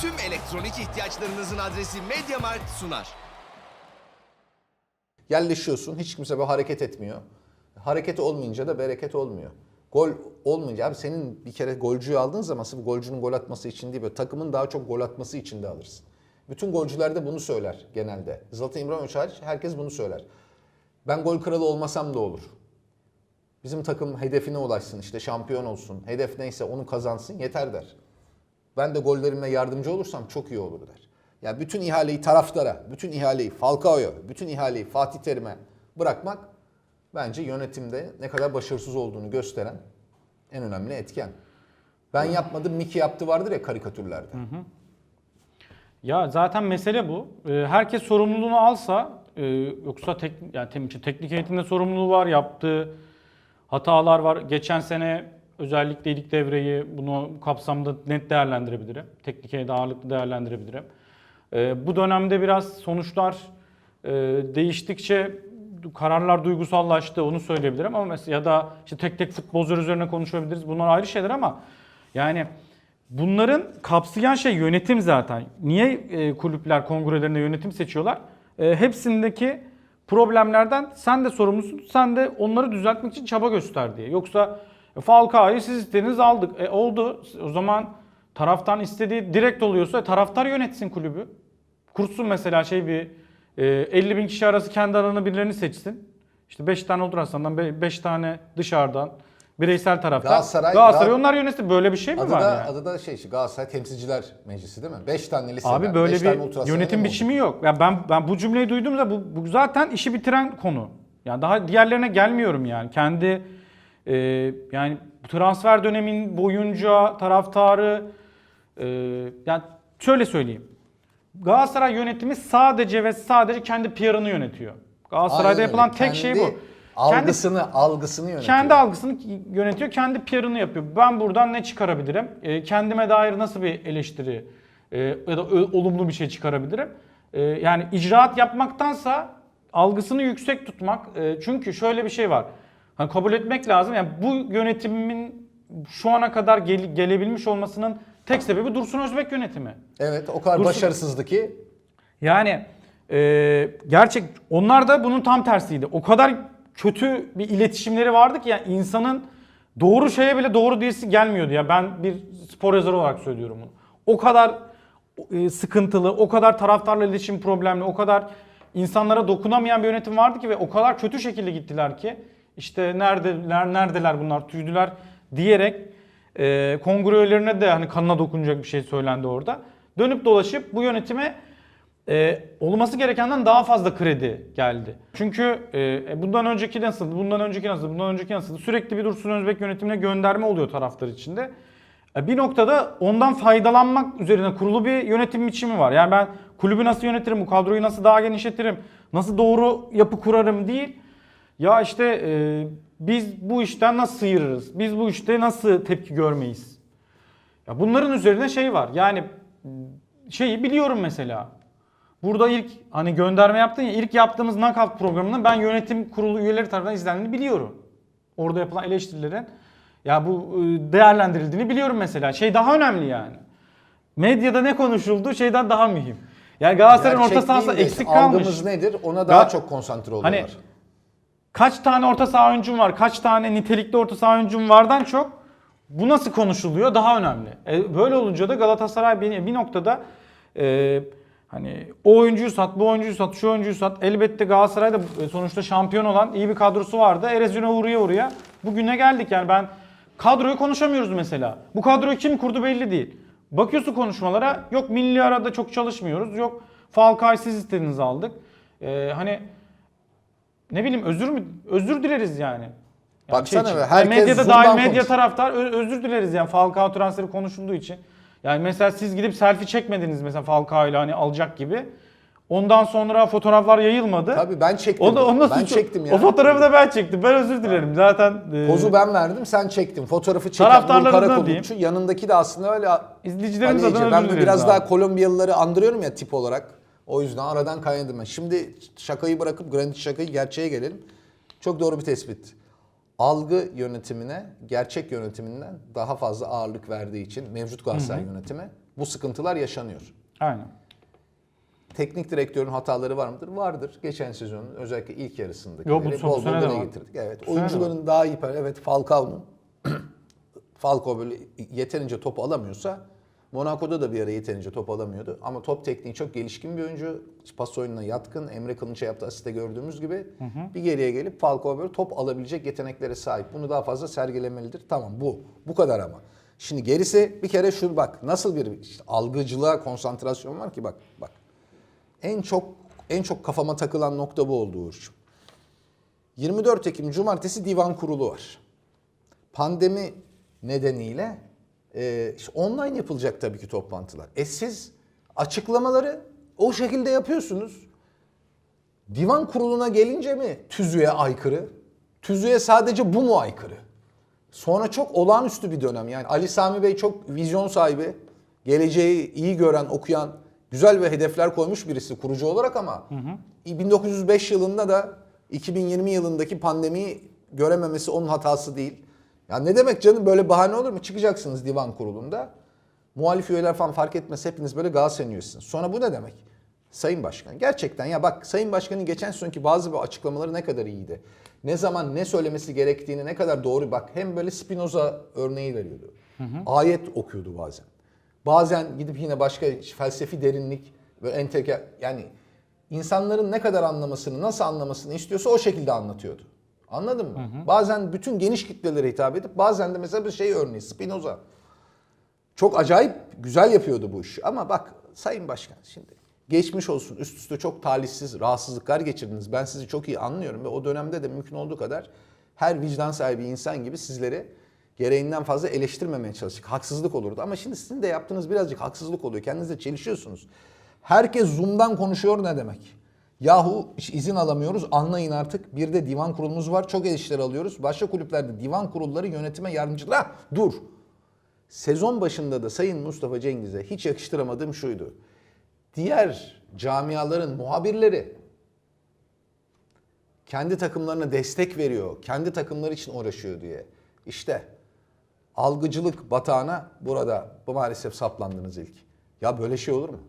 Tüm elektronik ihtiyaçlarınızın adresi MediaMarkt sunar. Yerleşiyorsun, hiç kimse böyle hareket etmiyor. Hareket olmayınca da bereket olmuyor. Gol olmayınca abi senin bir kere golcüyü aldığın zaman sırf golcünün gol atması için değil böyle takımın daha çok gol atması için de alırsın. Bütün golcüler de bunu söyler genelde. Zlatan İbrahimovic hariç herkes bunu söyler. Ben gol kralı olmasam da olur. Bizim takım hedefine ulaşsın işte şampiyon olsun. Hedef neyse onu kazansın yeter der. Ben de gollerimle yardımcı olursam çok iyi olur der. Ya bütün ihaleyi taraftara, bütün ihaleyi Falcao'ya, bütün ihaleyi Fatih Terim'e bırakmak bence yönetimde ne kadar başarısız olduğunu gösteren en önemli etken. Ben yapmadım, Miki yaptı vardır ya karikatürlerde. Ya zaten mesele bu. Ee, Herkes sorumluluğunu alsa e, yoksa tek, yani tem- teknik eğitimde sorumluluğu var, yaptığı hatalar var. Geçen sene özellikle ilk devreyi bunu bu kapsamda net değerlendirebilirim. Teknik heyeti ağırlıklı değerlendirebilirim. Ee, Bu dönemde biraz sonuçlar e, değiştikçe kararlar duygusallaştı onu söyleyebilirim ama mesela ya da işte tek tek futbolcular üzerine konuşabiliriz. Bunlar ayrı şeyler ama yani bunların kapsayan şey yönetim zaten. Niye e, kulüpler kongrelerinde yönetim seçiyorlar? E, hepsindeki problemlerden sen de sorumlusun. Sen de onları düzeltmek için çaba göster diye. Yoksa e, Falcao'yu siz istediğiniz aldık. E, oldu. O zaman taraftan istediği direkt oluyorsa e, taraftar yönetsin kulübü. Kursun mesela şey bir e, 50 bin kişi arası kendi aralarında birilerini seçsin. İşte 5 tane olur aslında 5 tane dışarıdan bireysel taraftan. Galatasaray- Galatasaray Gal- onlar yönetsin. Böyle bir şey mi Adı var da, yani? adı da şey işte Galatasaray Temsilciler Meclisi değil mi? 5 tane liseden, Abi böyle beş bir yönetim biçimi yok. Ya ben ben bu cümleyi duyduğumda bu, bu zaten işi bitiren konu. Yani daha diğerlerine gelmiyorum yani. Kendi e, yani bu transfer dönemin boyunca taraftarı e, yani şöyle söyleyeyim. Galatasaray yönetimi sadece ve sadece kendi PR'ını yönetiyor. Galatasaray'da Aynen yapılan tek şey bu. Kendi Algısını, algısını yönetiyor. kendi algısını yönetiyor, kendi PR'ını yapıyor. Ben buradan ne çıkarabilirim? E, kendime dair nasıl bir eleştiri e, ya da olumlu bir şey çıkarabilirim? E, yani icraat yapmaktansa algısını yüksek tutmak. E, çünkü şöyle bir şey var. Hani kabul etmek lazım. Yani bu yönetimin şu ana kadar gel- gelebilmiş olmasının tek sebebi Dursun Özbek yönetimi. Evet o kadar Dursun- başarısızdı ki Yani e, gerçek onlar da bunun tam tersiydi. O kadar kötü bir iletişimleri vardı ki yani insanın doğru şeye bile doğru diyesi gelmiyordu ya. Ben bir spor yazarı olarak söylüyorum bunu. O kadar e, sıkıntılı, o kadar taraftarla iletişim problemli, o kadar insanlara dokunamayan bir yönetim vardı ki ve o kadar kötü şekilde gittiler ki işte neredeler, neredeler bunlar tüydüler diyerek e, kongre üyelerine de hani kanına dokunacak bir şey söylendi orada. Dönüp dolaşıp bu yönetime e, olması gerekenden daha fazla kredi geldi. Çünkü e, bundan önceki nasıl, bundan önceki nasıl, bundan önceki nasıl sürekli bir Dursun Özbek yönetimine gönderme oluyor taraftar içinde. E, bir noktada ondan faydalanmak üzerine kurulu bir yönetim biçimi var. Yani ben kulübü nasıl yönetirim, bu kadroyu nasıl daha genişletirim, nasıl doğru yapı kurarım değil. Ya işte e, biz bu işten nasıl sıyırırız, biz bu işte nasıl tepki görmeyiz. Ya bunların üzerine şey var. Yani şeyi biliyorum mesela. Burada ilk hani gönderme yaptın ya ilk yaptığımız knockout programının ben yönetim kurulu üyeleri tarafından izlendiğini biliyorum. Orada yapılan eleştirilerin ya bu e, değerlendirildiğini biliyorum mesela. Şey daha önemli yani. Medyada ne konuşuldu şeyden daha mühim. Yani Galatasaray'ın orta sahası eksik algımız kalmış. nedir ona daha Ya- çok konsantre oluyorlar. Hani kaç tane orta saha oyuncum var, kaç tane nitelikli orta saha oyuncum vardan çok bu nasıl konuşuluyor daha önemli. E, böyle olunca da Galatasaray bir, bir noktada e, hani o oyuncuyu sat, bu oyuncuyu sat, şu oyuncuyu sat. Elbette Galatasaray'da e, sonuçta şampiyon olan iyi bir kadrosu vardı. Erozyona uğraya uğraya bugüne geldik yani ben kadroyu konuşamıyoruz mesela. Bu kadroyu kim kurdu belli değil. Bakıyorsun konuşmalara yok milli arada çok çalışmıyoruz, yok Falcao'yu siz istediğinizi aldık. E, hani ne bileyim özür mü özür dileriz yani. Yani Baksana için. be, Yani herkes medyada dahil medya taraftar ö- özür dileriz yani Falcao transferi konuşulduğu için. Yani mesela siz gidip selfie çekmediniz mesela Falcao ile hani alacak gibi. Ondan sonra fotoğraflar yayılmadı. Tabii ben çektim. O da onun ben suçu. çektim ya. O fotoğrafı da ben çektim. Ben özür dilerim. Zaten e, Pozu ben verdim sen çektin. Fotoğrafı çeken Uğur Taraftarlarından Karakolukçu. Yanındaki de aslında öyle izleyicilerimiz Ece. adına Ben özür dileriz. biraz abi. daha Kolombiyalıları andırıyorum ya tip olarak. O yüzden aradan kaynadım ben. Şimdi şakayı bırakıp granit şakayı gerçeğe gelelim. Çok doğru bir tespit. Algı yönetimine gerçek yönetiminden daha fazla ağırlık verdiği için mevcut Galatasaray yönetimi Bu sıkıntılar yaşanıyor. Aynen. Teknik direktörün hataları var mıdır? Vardır. Geçen sezonun özellikle ilk yarısındaki Yo, bu son sene de var. getirdik. Evet. Bu sene de Oyuncuların daha iyi evet Falcao'nun Falcao böyle yeterince top alamıyorsa Monaco'da da bir ara yeterince top alamıyordu. Ama top tekniği çok gelişkin bir oyuncu. Pas oyununa yatkın. Emre Kılınç'a yaptığı asiste gördüğümüz gibi. Bir geriye gelip Falcao böyle top alabilecek yeteneklere sahip. Bunu daha fazla sergilemelidir. Tamam bu. Bu kadar ama. Şimdi gerisi bir kere şu bak nasıl bir işte algıcılığa konsantrasyon var ki bak bak. En çok en çok kafama takılan nokta bu oldu Uğur'cum. 24 Ekim Cumartesi divan kurulu var. Pandemi nedeniyle e, işte online yapılacak tabii ki toplantılar. E siz açıklamaları o şekilde yapıyorsunuz. Divan kuruluna gelince mi tüzüğe aykırı? Tüzüğe sadece bu mu aykırı? Sonra çok olağanüstü bir dönem. Yani Ali Sami Bey çok vizyon sahibi, geleceği iyi gören, okuyan, güzel ve hedefler koymuş birisi kurucu olarak ama 1905 yılında da 2020 yılındaki pandemiyi görememesi onun hatası değil. Ya ne demek canım böyle bahane olur mu? Çıkacaksınız divan kurulunda. Muhalif üyeler falan fark etmez hepiniz böyle Galatasaray üyesiniz. Sonra bu ne demek? Sayın Başkan gerçekten ya bak Sayın Başkan'ın geçen sezonki bazı bu açıklamaları ne kadar iyiydi. Ne zaman ne söylemesi gerektiğini ne kadar doğru bak hem böyle Spinoza örneği veriyordu. Ayet okuyordu bazen. Bazen gidip yine başka felsefi derinlik ve enteker yani insanların ne kadar anlamasını, nasıl anlamasını istiyorsa o şekilde anlatıyordu. Anladın mı? Bazen bütün geniş kitlelere hitap edip bazen de mesela bir şey örneği Spinoza. Çok acayip güzel yapıyordu bu işi. Ama bak Sayın Başkan şimdi geçmiş olsun üst üste çok talihsiz rahatsızlıklar geçirdiniz. Ben sizi çok iyi anlıyorum ve o dönemde de mümkün olduğu kadar her vicdan sahibi insan gibi sizleri gereğinden fazla eleştirmemeye çalıştık. Haksızlık olurdu ama şimdi sizin de yaptığınız birazcık haksızlık oluyor. Kendinizle çelişiyorsunuz. Herkes Zoom'dan konuşuyor ne demek? Yahu izin alamıyoruz anlayın artık. Bir de divan kurulumuz var çok eleştiri alıyoruz. Başka kulüplerde divan kurulları yönetime yardımcılar. Ah, dur Sezon başında da Sayın Mustafa Cengiz'e hiç yakıştıramadığım şuydu. Diğer camiaların muhabirleri kendi takımlarına destek veriyor, kendi takımları için uğraşıyor diye. İşte algıcılık batağına burada bu maalesef saplandınız ilk. Ya böyle şey olur mu?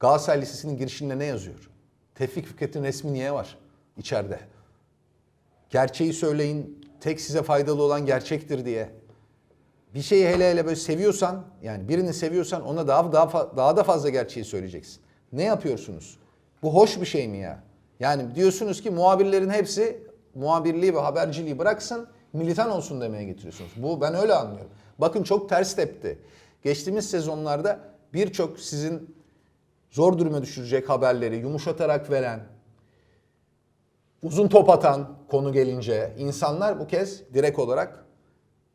Galatasaray Lisesi'nin girişinde ne yazıyor? Tevfik Fikret'in resmi niye var içeride? Gerçeği söyleyin, tek size faydalı olan gerçektir diye. Bir şeyi hele hele böyle seviyorsan, yani birini seviyorsan ona daha daha daha da fazla gerçeği söyleyeceksin. Ne yapıyorsunuz? Bu hoş bir şey mi ya? Yani diyorsunuz ki muhabirlerin hepsi muhabirliği ve haberciliği bıraksın, militan olsun demeye getiriyorsunuz. Bu ben öyle anlıyorum. Bakın çok ters tepti. Geçtiğimiz sezonlarda birçok sizin zor duruma düşürecek haberleri yumuşatarak veren, uzun top atan konu gelince insanlar bu kez direkt olarak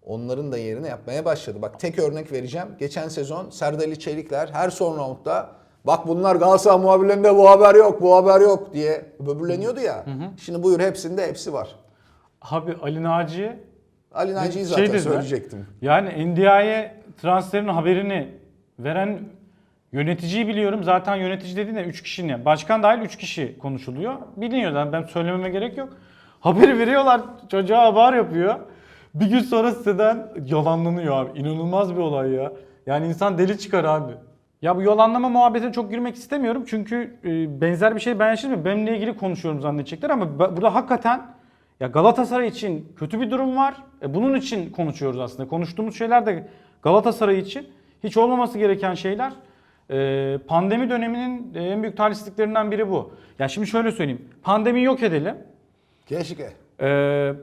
onların da yerine yapmaya başladı. Bak tek örnek vereceğim. Geçen sezon Serdar Ali Çelikler her son roundda bak bunlar Galatasaray muhabirlerinde bu haber yok, bu haber yok diye böbürleniyordu ya. Şimdi buyur hepsinde hepsi var. Abi Ali Naci Ali Naci'yi Şey zaten dediler, söyleyecektim. Yani NDI'ye transferin haberini veren yöneticiyi biliyorum. Zaten yönetici dediğinde 3 kişi ne? Başkan dahil 3 kişi konuşuluyor. Biliniyor zaten ben söylememe gerek yok. Haberi veriyorlar çocuğa haber yapıyor. Bir gün sonra siteden yalanlanıyor abi. İnanılmaz bir olay ya. Yani insan deli çıkar abi. Ya bu yalanlama muhabbetine çok girmek istemiyorum. Çünkü e, benzer bir şey ben yaşadım. Benimle ilgili konuşuyorum zannedecekler ama burada hakikaten ya Galatasaray için kötü bir durum var. E, bunun için konuşuyoruz aslında. Konuştuğumuz şeyler de Galatasaray için hiç olmaması gereken şeyler. E, pandemi döneminin e, en büyük talihsizliklerinden biri bu. Ya şimdi şöyle söyleyeyim. Pandemiyi yok edelim. Keşke. Ee,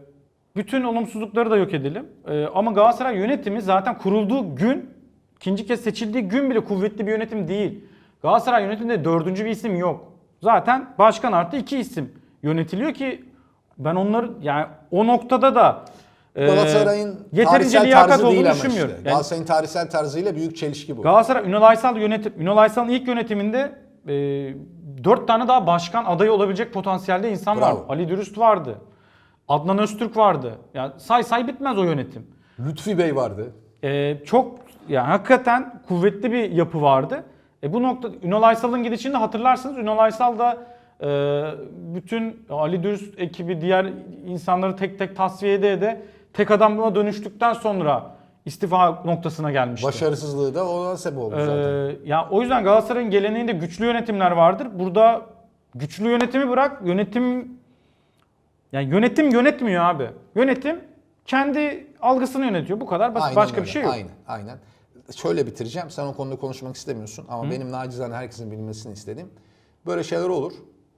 bütün olumsuzlukları da yok edelim. Ee, ama Galatasaray yönetimi zaten kurulduğu gün, ikinci kez seçildiği gün bile kuvvetli bir yönetim değil. Galatasaray yönetiminde dördüncü bir isim yok. Zaten başkan artı iki isim yönetiliyor ki ben onları yani o noktada da Galatasaray'ın yeterince tarihsel liyakat tarzı değil ama işte. düşünmüyorum. Yani Galatasaray'ın tarihsel tarzıyla büyük çelişki bu. Galatasaray Ünal Aysal yönetim Ünal Aysal'ın ilk yönetiminde e, 4 tane daha başkan adayı olabilecek potansiyelde insan Bravo. var. Ali Dürüst vardı. Adnan Öztürk vardı. Ya say say bitmez o yönetim. Lütfi Bey vardı. E, çok yani hakikaten kuvvetli bir yapı vardı. E, bu nokta Ünal Aysal'ın gidişini de hatırlarsınız. Ünal Aysal da e, bütün Ali Dürüst ekibi diğer insanları tek tek tasfiye ede ede tek adamlığa dönüştükten sonra istifa noktasına gelmişti. Başarısızlığı da ona sebep oldu Ee, zaten. ya o yüzden Galatasaray'ın geleneğinde güçlü yönetimler vardır. Burada güçlü yönetimi bırak, yönetim yani yönetim yönetmiyor abi. Yönetim kendi algısını yönetiyor. Bu kadar basit. Aynen Başka öyle, bir şey yok. Aynen, aynen. Şöyle bitireceğim. Sen o konuda konuşmak istemiyorsun ama benim nacizane herkesin bilmesini istediğim böyle şeyler olur.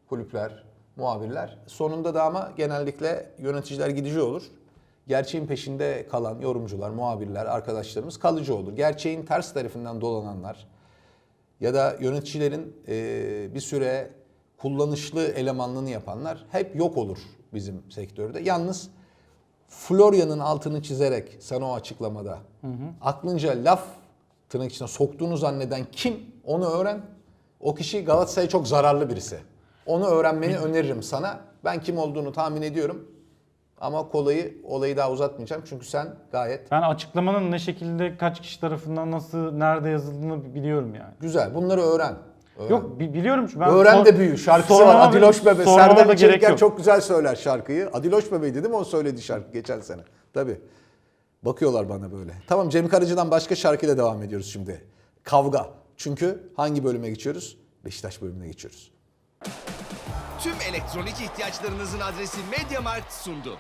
Kulüpler, muhabirler. Sonunda da ama genellikle yöneticiler gidici olur. Gerçeğin peşinde kalan yorumcular, muhabirler, arkadaşlarımız kalıcı olur. Gerçeğin ters tarafından dolananlar ya da yöneticilerin eee, bir süre kullanışlı elemanlığını yapanlar hep yok olur bizim sektörde. Yalnız Florya'nın altını çizerek sana o açıklamada aklınca laf tırnak içine soktuğunu zanneden kim onu öğren. O kişi Galatasaray'a çok zararlı birisi. Onu öğrenmeni öneririm sana. Ben kim olduğunu tahmin ediyorum. Ama kolayı, olayı daha uzatmayacağım. Çünkü sen gayet Ben açıklamanın ne şekilde, kaç kişi tarafından, nasıl, nerede yazıldığını biliyorum yani. güzel. Bunları öğren. öğren. Yok bi- biliyorum çünkü ben Öğren sor- de büyü. Şarkısı var. Adiloş Bebe. sormama da Serdar gerek yok. çok güzel söyler şarkıyı. Adiloş Bebe'ydi değil mi o söylediği şarkı geçen sene? Tabii. Bakıyorlar bana böyle. Tamam Cem Karaca'dan başka şarkıyla devam ediyoruz şimdi. Kavga. Çünkü hangi bölüme geçiyoruz? Beşiktaş bölümüne geçiyoruz. Tüm elektronik ihtiyaçlarınızın adresi MediaMarkt sundu.